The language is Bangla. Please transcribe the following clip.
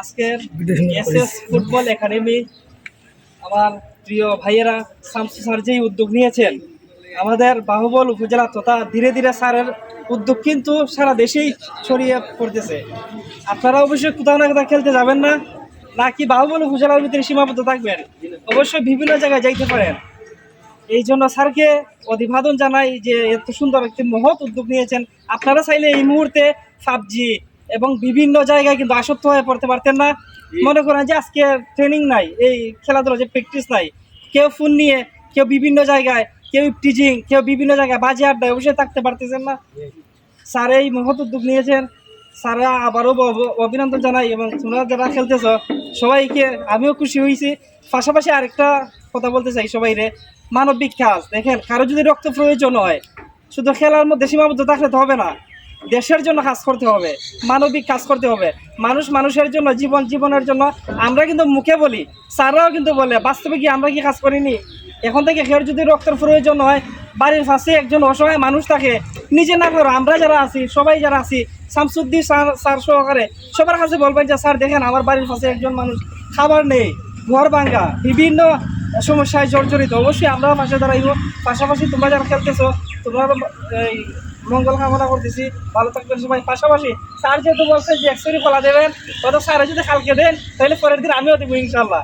আজকের এসএস ফুটবল একাডেমি আমার প্রিয় ভাইয়েরা, শামসু স্যার যেই উদ্যোগ নিয়েছেন, আমাদের বাহুবল উপজেলা তথা ধীরে ধীরে স্যারের উদ্যোগ কিন্তু সারা দেশেই ছড়িয়ে পড়তেছে। আপনারা অবশ্যই কোথাও না কোথাও খেলতে যাবেন না, নাকি বাহুবল উপজেলার ভিতরে সীমাবদ্ধ থাকবেন, অবশ্যই বিভিন্ন জায়গায় যাইতে পারেন। এই জন্য স্যারকে অভিবাদন জানাই যে, এত সুন্দর একটি মহৎ উদ্যোগ নিয়েছেন। আপনারা চাইলে এই মুহূর্তে পাবজি এবং বিভিন্ন জায়গায় কিন্তু আসক্ত হয়ে পড়তে পারতেন না। মনে করেন যে আজকে ট্রেনিং নাই এই খেলাধুলা যে প্র্যাকটিস নাই। কেউ ফোন নিয়ে কেউ বিভিন্ন জায়গায় কেউ টিজিং কেউ বিভিন্ন জায়গায় বাজে আড্ডায় বসে থাকতে পারতেছেন না। স্যার এই মহৎ উদ্যোগ নিয়েছেন। স্যারা আবারও অভিনন্দন জানাই এবং তোমরা যারা খেলতেছ সবাইকে আমিও খুশি হয়েছি। পাশাপাশি আরেকটা কথা বলতে চাই সবাই রে মানবিক কাজ দেখেন কারও যদি রক্ত প্রয়োজন হয় শুধু খেলার মধ্যে সীমাবদ্ধ থাকলে তো হবে না। দেশের জন্য কাজ করতে হবে, মানবিক কাজ করতে হবে। মানুষ মানুষের জন্য, জীবন জীবনের জন্য, আমরা কিন্তু মুখে বলি, স্যাররাও কিন্তু বলে, বাস্তবে কি আমরা কি কাজ করিনি? এখন থেকে খের যদি রক্তের প্রয়োজন হয়, বাড়ির পাশে একজন অসহায় মানুষ থাকে, নিজে না করো আমরা যারা আছি, সবাই যারা আছি শামসুদ্দিন স্যার স্যার সহকারে, সবার কাছে বলবেন যে, স্যার, দেখেন, আমার বাড়ির পাশে একজন মানুষ, খাবার নেই, ঘর ভাঙ্গা বিভিন্ন সমস্যায় জর্জরিত। অবশ্যই আমরা পাশে দাঁড়াইব। পাশাপাশি তোমরা যারা খেলতেছো, তোমরা মঙ্গল কামনা করতেছি, ভালো থাকবেন সবাই। পাশাপাশি স্যার যেহেতু বলছে যে একশোরই ফলা দেবেন তত স্যারে যদি কালকে দেন, তাহলে পরের দিন আমিও দেবো ইনশাল্লাহ